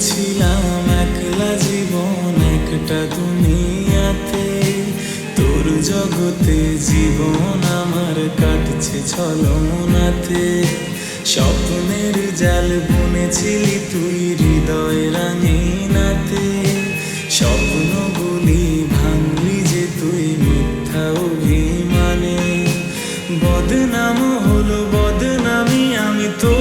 ছিলাম একলা জীবন একটা দুনিয়াতে। তোর জগতে জীবন আমার কাটছে ছলনাতে। স্বপ্নের জাল বুনেছিলি তুই হৃদয় রাঙিনাতে। স্বপ্নগুলি ভাঙলি যে তুই মিথ্যা অভিমানে। বদনাম হলো বদনামি, আমি তোর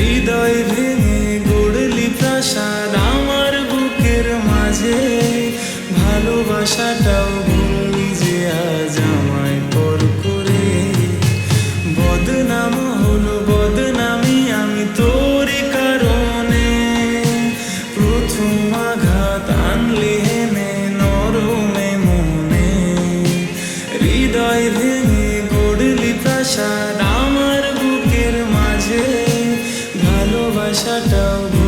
হৃদয় ভেঙে গড়লি প্রাসাদ আমার বুকের মাঝে ভালোবাসাটাও ভালোবাসাটাও ভুললি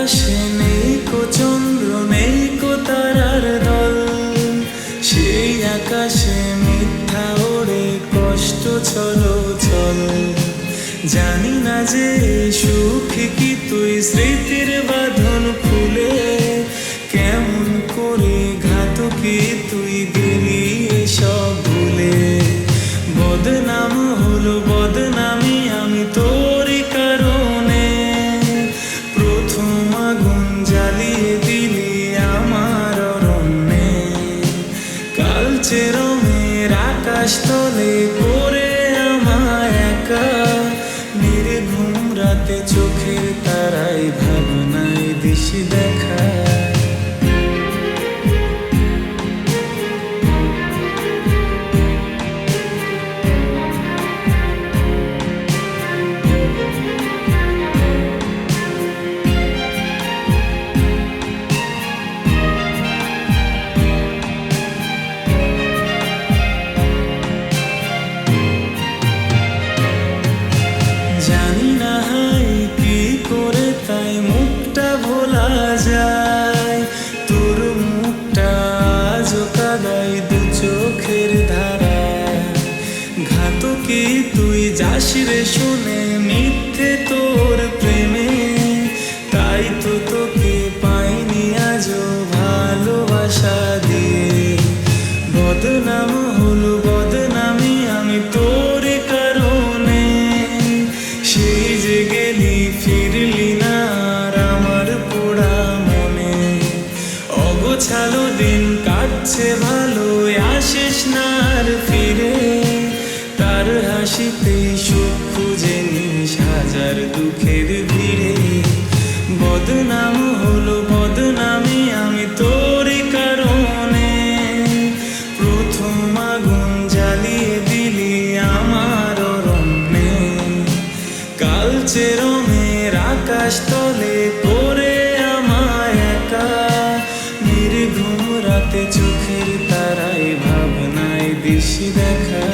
আকাশে নেই কো চন্দ্র নেই কো তারার দল। সেই আকাশে মিথ্যা ওড়ে, কষ্ট চলো চল জানি না যে সুখ কি তুই স্মৃতির বাঁধন খুলে, কেমন করে ঘাতকি তুই আকাশ তলে করে আমায় একা। নির্ঘুম রাতে চোখের তারাই ভাবনায় দিশি দেখা জানি না হাই কি করে তাই মুখটা ভোলা যায়। তোর মুখটা আজও কাদাই দু চোখের ধারা ঘাতকি তুই যাস রে শুনে মিথ্যে তোর প্রেমে। তাই তো তোকে পাইনি আজও ভালোবাসা দিয়ে। বদনাম হাসিতে সুখ খুঁজে নিস হাজার দুঃখের ভিড়ে। বদনাম হলো বদনামি আমি তোর কারণে। প্রথম আগুন জ্বালিয়ে দিলি আমার অরণ্যে কালচে রঙের আকাশ তলে করে আমায় একা। নির্ঘুম রাতে চোখের তারাই ভাবনায় দিশি দেখা।